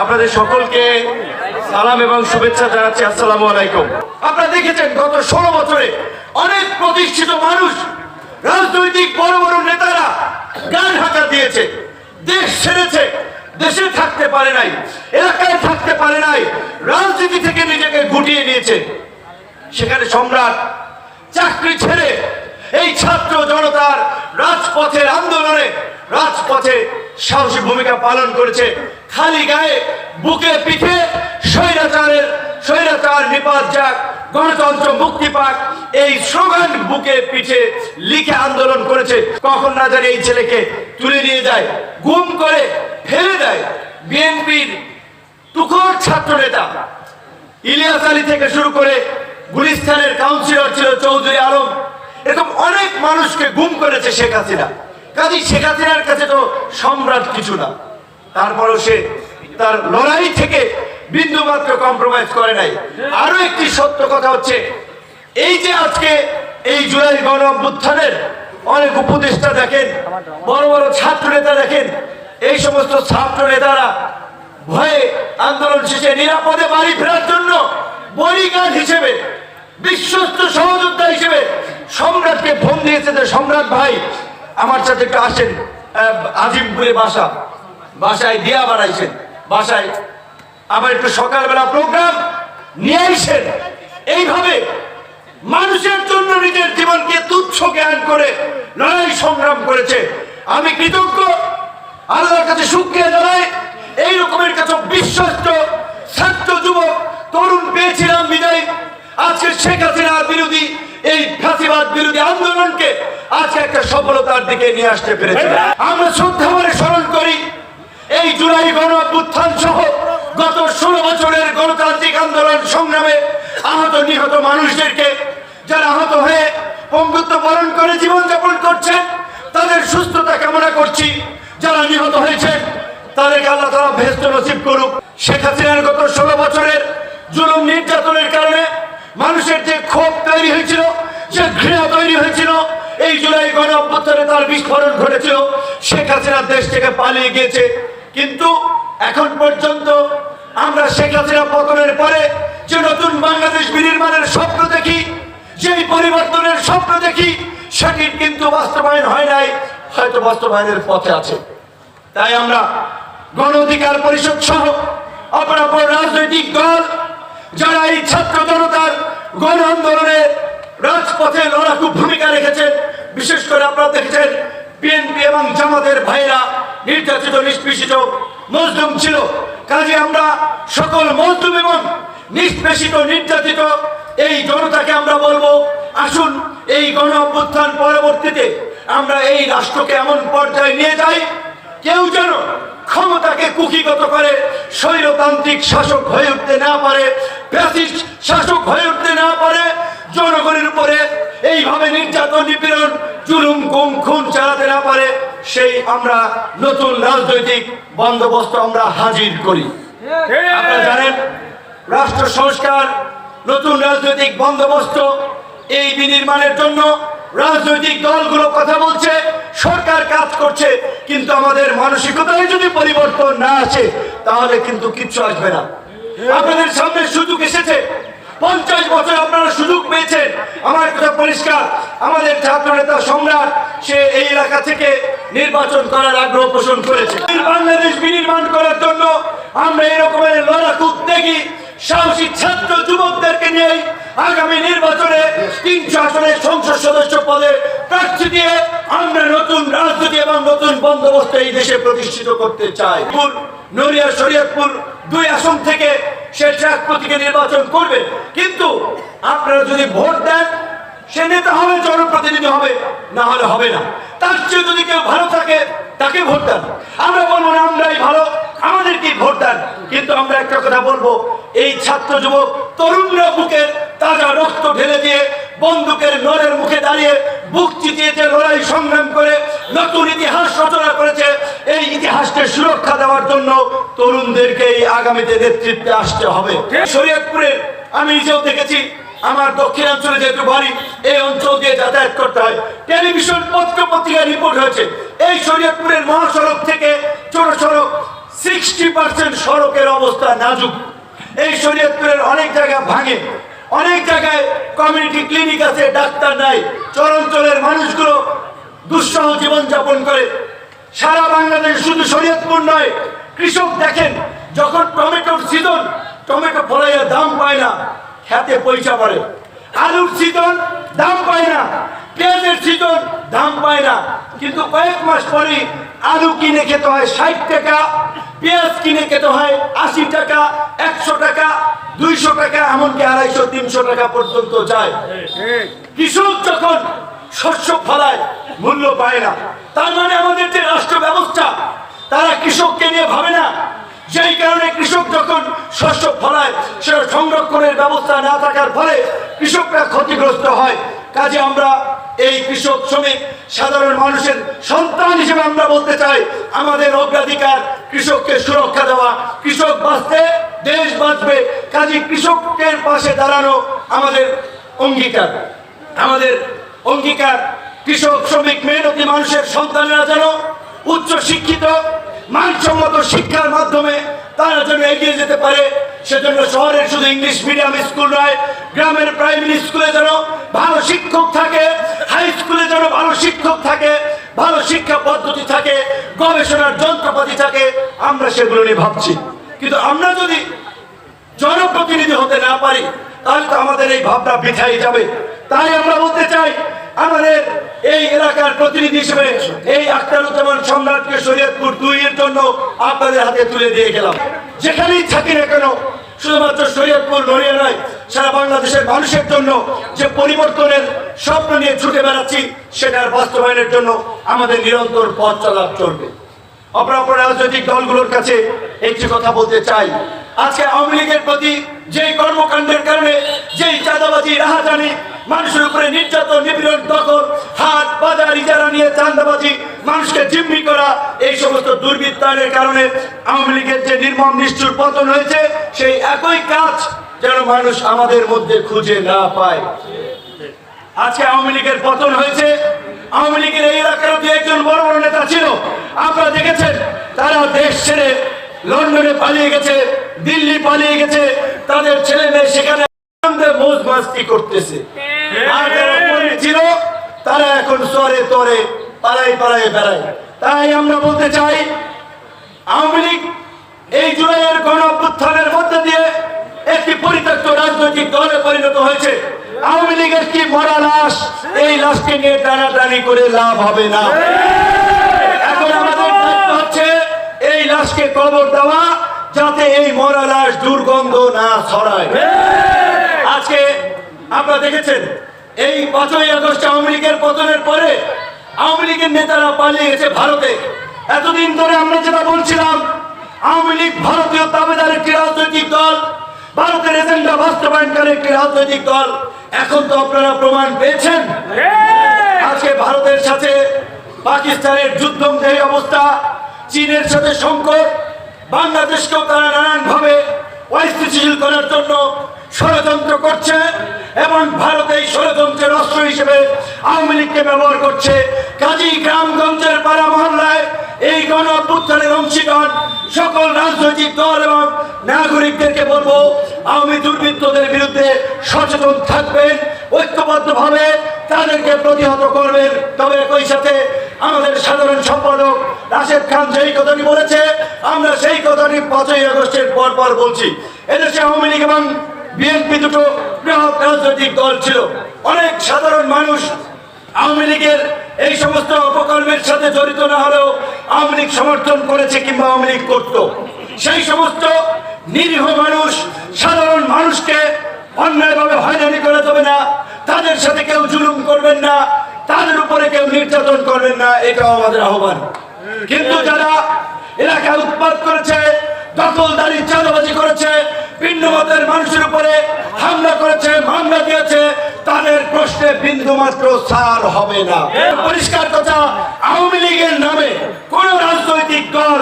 আপনাদের সকলকে সালাম এবং শুভেচ্ছা জানাচ্ছি। আসসালামু আলাইকুম। আপনারা দেখেছেন, গত ষোলো বছরে অনেক প্রতিষ্ঠিত মানুষ, রাজনৈতিক বড় বড় নেতারা গান হাঁকা দিয়েছে, দেশ ছেড়েছে। দেশে থাকতে পারে নাই, এলাকায় থাকতে পারে নাই, রাজনীতি থেকে নিজেকে গুটিয়ে নিয়েছে। সেখানে সম্রাট চাকরি ছেড়ে এই ছাত্র জনতার রাজপথের আন্দোলনে, রাজপথে সাহসী ভূমিকা পালন করেছে। খালি গায়ে বুকে পিঠে স্বৈরাচারের, স্বৈরাচার নিপাত যাক গণতন্ত্র মুক্তি পাক, এই স্লোগান বুকে পিঠে লিখে আন্দোলন করেছে। কখন না জানি এই ছেলেকে তুলে নিয়ে যায়, গুম করে ফেলে দেয় বিএনপির তুখোর ছাত্র নেতা ইলিয়াস আলী থেকে শুরু করে গুলিস্তানের কাউন্সিলর ছিল চৌধুরী আলম। এরকম অনেক মানুষকে গুম করেছে শেখ হাসিনা। কাজী শেখ হাসিনার কাছে তো সম্রাট কিছু না। তারপরও সে তার লড়াই থেকে বিন্দু মাত্র কম্প্রোমাইজ করে নাই। আরও একটি সত্য কথা হচ্ছে, এই যে আজকে এই জুলাই গণ অনেক উপদেষ্টা দেখেন, বড় বড় ছাত্র নেতা দেখেন, এই সমস্ত ছাত্র নেতারা ভয়ে আন্দোলন শেষে নিরাপদে বাড়ি ফেরার জন্য বডিগার্ড হিসেবে, বিশ্বস্ত সহযোদ্ধা হিসেবে সম্রাটকে ফোন দিয়েছে যে, সম্রাট ভাই, আমার সাথে একটু আসেন। আজিমপুরে বাসা, বাসায় দিয়া বাড়াইছেন বাসায় আবার একটু সকালবেলা প্রোগ্রাম নিয়ে আইসেন এইভাবে মানুষের জন্য নিজের জীবনকে তুচ্ছ জ্ঞান করে লড়াই সংগ্রাম করেছে। আমি কৃতজ্ঞ। আল্লাহর কাছে শুক্রিয়া জানাই। এই রকমের কাছে বিশ্বস্ত, ছাত্র যুবক, তরুণ পেয়েছিলাম বিদায়। আজকে শেখ হাসিনার বিরোধী, এই ফাঁসিবাদ বিরোধী আন্দোলনকে আজকে একটা সফলতার দিকে নিয়ে আসতে পেরেছি। আমরা শ্রদ্ধা করে স্মরণ করি, এই জুলাই গণ সহ গত ষোলো বছরের গণতান্ত্রিক আন্দোলন সংগ্রামে আহত নিহত মানুষদেরকে যারা আহত হয়ে পঙ্গুত্ব বরণ করে জীবনযাপন করছেন, তাদের সুস্থতা কামনা করছি। যারা নিহত হয়েছেন, তাদেরকে আল্লাহ তারা ভেস্ত নসিব করুক। শেখ হাসিনার গত ষোলো বছরের জুলুম নির্যাতনের কারণে মানুষের যে ক্ষোভ তৈরি হয়েছিল, যে ঘৃণা তৈরি হয়েছিল, এই জুলাই গণ অভ্যুত্থানে তার বিস্ফোরণ ঘটেছিল। শেখ হাসিনা দেশ থেকে পালিয়ে গিয়েছে। কিন্তু এখন পর্যন্ত আমরা শেখ হাসিনা পতনের পরে যে নতুন বাংলাদেশ বিনির্মাণের স্বপ্ন দেখি, যেই পরিবর্তনের স্বপ্ন দেখি, সেটির কিন্তু বাস্তবায়ন হয় নাই, হয়তো বাস্তবায়নের পথে আছে। তাই আমরা গণ অধিকার পরিষদ সহ অপর অপর রাজনৈতিক দল, যারা এই ছাত্র জনতার গণ আন্দোলনে রাজপথে লড়াকু ভূমিকা রেখেছেন, বিশেষ করে আপনারা দেখেছেন, বিএনপি এবং জামাতের ভাইয়েরা নির্যাতিত, নিষ্পেষিত মজলুম ছিল। কাজে আমরা সকল মজলুম এবং নিষ্পেষিত, নির্যাতিত এই জনতাকে আমরা বলব, আসুন এই গণ অভ্যুত্থান পরবর্তীতে আমরা এই রাষ্ট্রকে এমন পর্যায়ে নিয়ে যাই, কেউ যেন ক্ষমতাকে কুকিগত করে, স্বৈরতান্ত্রিক শাসক হয়ে উঠতে না পারে শাসক হয়ে উঠতে না পারে, জনগণের উপরে এইভাবে নির্যাতন নিপীড়ন জুলুম গুম খুন চালাতে না পারে সেই আমরা নতুন রাজনৈতিক বন্দোবস্ত আমরা হাজির করি। আপনারা জানেন রাষ্ট্র সংস্কার নতুন রাজনৈতিক বন্দোবস্ত এই বিনির্মাণের জন্য রাজনৈতিক দলগুলো কথা বলছে সরকার কাজ করছে কিন্তু আমাদের মানসিকতায় যদি পরিবর্তন না আসে তাহলে কিন্তু কিচ্ছু আসবে না। আপনাদের সামনে সুযোগ এসেছে পঞ্চাশ বছর আপনারা সুযোগ পেয়েছেন। আমার কথা পরিষ্কার। আমাদের ছাত্র নেতা সম্রাট, সে এই এলাকা থেকে নির্বাচন করার আগ্রহ পোষণ করেছে। বাংলাদেশ বিনির্মাণ করার জন্য আমরা এরকমের লড়াকু দেখি সাহসী ছাত্র যুবকদেরকে নিয়ে আগামী নির্বাচনে তিনশো আসনের সংসদ সদস্য পদে প্রার্থী দিয়ে আমরা নতুন রাজনীতি এবং নতুন বন্দোবস্ত এই দেশে প্রতিষ্ঠিত করতে চাই। নড়িয়া, শরীয়তপুর দুই আসন থেকে সে ট্রাক প্রতীকে নির্বাচন করবে। কিন্তু আপনারা যদি ভোট দেন, সে নেতা হবে, জনপ্রতিনিধি হবে, না হলে হবে না। তার চেয়ে যদি কেউ ভালো থাকে, তাকে ভোট দেন। আমরা বলব, না, আমরাই ভালো আমাদেরকে ভোট দেন। কিন্তু আমরা একটা কথা বলব, এই ছাত্র যুবক তরুণরা বুকের তাজা রক্ত ঢেলে দিয়ে বন্দুকের নরের মুখে দাঁড়িয়ে বুক চিতিয়ে যে লড়াই সংগ্রাম করে নতুন ইতিহাস রচনা করেছে। এই ইতিহাসকে সুরক্ষা দেওয়ার জন্য তরুণদেরকে এই আগামীতে নেতৃত্বে আসতে হবে। শরীয়তপুরের আমি নিজেও দেখেছি, আমার দক্ষিণাঞ্চলে যেহেতু বাড়ি, এই অঞ্চল দিয়ে যাতায়াত করতে হয়। টেলিভিশন পত্র পত্রিকায় রিপোর্ট হয়েছে, এই শরীয়তপুরের মহাসড়ক থেকে ছোট সড়ক সিক্সটি পার্সেন্ট সড়কের অবস্থা নাজুক। এই শরীয়তপুরের অনেক জায়গা ভাঙে। অনেক জায়গায় কমিউনিটি ক্লিনিক আছে, ডাক্তার নাই। চরাঞ্চলের মানুষগুলো দুঃসহ জীবনযাপন করে সারা বাংলাদেশ শুধু শরীয়তপুর নয় কৃষক দেখেন যখন টমেটোর সিজন টমেটো ফলাইয়ের দাম পায় না খেতে পয়সা পড়ে। আলুর সিজন দাম পায় না পেঁয়াজের সিজন দাম পায় না। কিন্তু কয়েক মাস পরে আলু কিনে খেতে হয় ষাট টাকা পেঁয়াজ কিনে খেতে হয় আশি টাকা একশো টাকা দুইশো টাকা এমনকি আড়াইশো তিনশো টাকা পর্যন্ত যায়। কৃষক যখন শস্য ফলায় মূল্য পায় না। তার মানে আমাদের যে রাষ্ট্র ব্যবস্থা তারা কৃষককে নিয়ে ভাবে না। যেই কারণে কৃষক যখন শস্য ফলায়, সেটা সংরক্ষণের ব্যবস্থা না থাকার ফলে কৃষকরা ক্ষতিগ্রস্ত হয়। কাজে আমরা এই কৃষক শ্রমিক, সাধারণ মানুষের সন্তান হিসেবে আমরা বলতে চাই, আমাদের অগ্রাধিকার কৃষককে সুরক্ষা দেওয়া। কৃষক বাঁচতে, দেশ বাঁচবে। কাজে কৃষকের পাশে দাঁড়ানো আমাদের অঙ্গীকার। আমাদের অঙ্গীকার কৃষক, শ্রমিক, মেহনতি মানুষের সন্তানেরা যেন উচ্চ শিক্ষিত, মানসম্মত শিক্ষার মাধ্যমে তারা যেন এগিয়ে যেতে পারে, সেজন্য শহরের শুধু ইংলিশ মিডিয়াম স্কুল নয়, গ্রামের প্রাইমারি স্কুলে যেন ভালো শিক্ষক থাকে, হাই স্কুলে যেন ভালো শিক্ষক থাকে, ভালো শিক্ষা পদ্ধতি থাকে, গবেষণার যন্ত্রপাতি থাকে, আমরা সেগুলো নিয়ে ভাবছি। কিন্তু আমরা যদি জনপ্রতিনিধি হতে না পারি, তাহলে তো আমাদের এই ভাবনা বৃথাই যাবে। তাই আমরা বলতে চাই আমাদের এই এলাকার প্রতিনিধি হিসেবে এই আখতারুজ্জামান সম্রাটকে শরীয়তপুর দুই এর জন্য আপনাদের হাতে তুলে দিয়ে গেলাম। যেখানেই থাকি না কেন, শুধুমাত্র শরীয়তপুর নড়িয়া নয়, সারা বাংলাদেশের মানুষের জন্য যে পরিবর্তনের স্বপ্ন নিয়ে ছুটে বেড়াচ্ছি, সেটার বাস্তবায়নের জন্য আমাদের নিরন্তর পথ চলা চলবে। অপরাপর রাজনৈতিক দলগুলোর কাছে একটি কথা বলতে চাই। আজকে আওয়ামী লীগের প্রতি যে কর্মকাণ্ডের কারণে যেই চাঁদাবাজি, রাহাজানি মানুষের উপরে নির্যাতন, নিপীড়ন, দখল, হাট, বাজার, ইজারা নিয়ে চাঁদাবাজি, মানুষকে জিম্মি করা, এই সমস্ত দুর্বৃত্তায়নের কারণে আওয়ামী লীগের যে নির্মম, নিষ্ঠুর পতন হয়েছে, সেই একই কাজ যেন মানুষ আমাদের মধ্যে খুঁজে না পায়। আজকে আওয়ামী লীগের পতন হয়েছে। আওয়ামী লীগের এই এলাকার একজন বড় বড় নেতা ছিল। আপনারা দেখেছেন, তারা দেশ ছেড়ে লন্ডনে পালিয়ে গেছে, দিল্লি পালিয়ে গেছে। তাদের ছেলে মেয়ে সেখানে মোজ মাস্তি করতেছে। আর ছিল তারা এখন সরে তরে, পাড়ায় পাড়ায় বেড়ায়। তাই আমরা বলতে চাই, আওয়ামী লীগ এই জুলাইয়ের গণ অভ্যুত্থানের মধ্যে দিয়ে একটি পরিত্যক্ত রাজনৈতিক দলে পরিণত হয়েছে। আওয়ামী লীগের কি মরা লাশ? এই লাশকে নিয়ে টানাটানি করে লাভ হবে না। এখন আমাদের দায়িত্ব হচ্ছে এই লাশকে কবর দেওয়া, যাতে এই মরা লাশ দুর্গন্ধ না ছড়ায়। আজকে আপনারা দেখেছেন এই পাঁচই আগস্ট আওয়ামী লীগের পতনের পরে আওয়ামী লীগের নেতারা পালিয়ে গেছে ভারতে। এতদিন ধরে আমরা যেটা বলছিলাম, আওয়ামী লীগ ভারতীয় দাবেদার একটি রাজনৈতিক দল, ভারতের এজেন্ডা বাস্তবায়নকারী একটি রাজনৈতিক দল। এখন তো আপনারা প্রমাণ পেয়েছেন। আজকে ভারতের সাথে পাকিস্তানের যুদ্ধমদেহী অবস্থা, চীনের সাথে সংকট, বাংলাদেশকেও তারা নানানভাবে অস্থিতিশীল করার জন্য ষড়যন্ত্র করছে এবং ভারত এই ষড়যন্ত্রের অস্ত্র হিসেবে আওয়ামী লীগকে ব্যবহার করছে। কাজী গ্রামগঞ্জের পাড়া মহল্লায় এই গণ অভ্যুত্থানের অংশীদার সকল রাজনৈতিক দল এবং নাগরিকদেরকে বলব, আওয়ামী দুর্বৃত্তদের বিরুদ্ধে সচেতন থাকবেন, ঐক্যবদ্ধভাবে তাদেরকে প্রতিহত করবেন। তবে একই সাথে আমাদের সাধারণ সম্পাদক রাশেদ খান যেই কথাটি বলেছে, আমরা সেই কথাটি পাঁচই আগস্টের পর পর বলছি। এদেশে আওয়ামী লীগ এবং বিএনপি দুটো বৃহৎ রাজনৈতিক দল ছিল। অনেক সাধারণ মানুষ আওয়ামী লীগের এই সমস্ত অপকর্মের সাথে জড়িত না হলেও আওয়ামী লীগ সমর্থন করেছে কিংবা আওয়ামী লীগ করত। সেই সমস্ত নিরীহ মানুষ, সাধারণ মানুষকে অন্যায়ভাবে হয়রানি করে দেবে না। তাদের সাথে কেউ জুলুম করবেন না। তাদের উপরে কেউ নির্যাতন করবেন না। এটাও আমাদের আহ্বান। কিন্তু যারা এলাকায় উৎপাদ করেছে দখলদারি চাঁদাবাজি করেছে, ভিন্ন মতের মানুষের উপরে হামলা করেছে, মামলা দিয়েছে, তাদের প্রশ্নে বিন্দু মাত্র ছাড় হবে না পরিষ্কার কথা, আওয়ামী লীগের নামে কোন রাজনৈতিক দল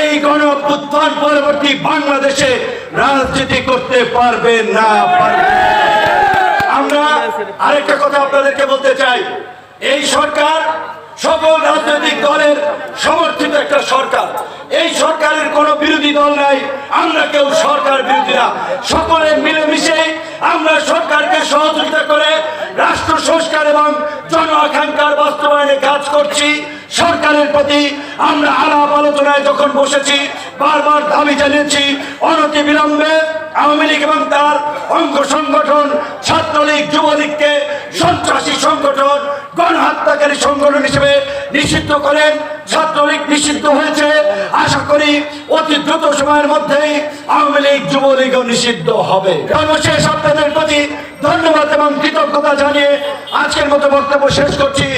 এই গণ পরবর্তী বাংলাদেশে রাজনীতি করতে পারবে না। আমরা আরেকটা কথা আপনাদেরকে বলতে চাই, এই সরকার সকল রাজনৈতিক দলের সমর্থিত একটা সরকার। এই সরকারের কোনো বিরোধী দল নাই, আমরা কেউ সরকার বিরোধী না। সকলে মিলেমিশে আমরা সরকারকে সহযোগিতা করে রাষ্ট্র সংস্কার এবং জন আকাঙ্ক্ষার বাস্তবায়নে কাজ করছি। সরকারের প্রতি আমরা আলাপ আলোচনায় যখন বসেছি, বারবার দাবি জানিয়েছি, অনতি বিলম্বে আওয়ামী লীগ এবং তার অঙ্গ সংগঠন ছাত্রলীগ, যুবলীগকে সন্ত্রাসী সংগঠন গণহত্যাকারী সংগঠন হিসেবে নিষিদ্ধ করেন, ছাত্রলীগ নিষিদ্ধ হয়েছে। আশা করি অতি দ্রুত সময়ের মধ্যেই আওয়ামী লীগ, যুবলীগও নিষিদ্ধ হবে। সর্বশেষ আপনাদের প্রতি ধন্যবাদ এবং কৃতজ্ঞতা জানিয়ে আজকের মতো বক্তব্য শেষ করছি।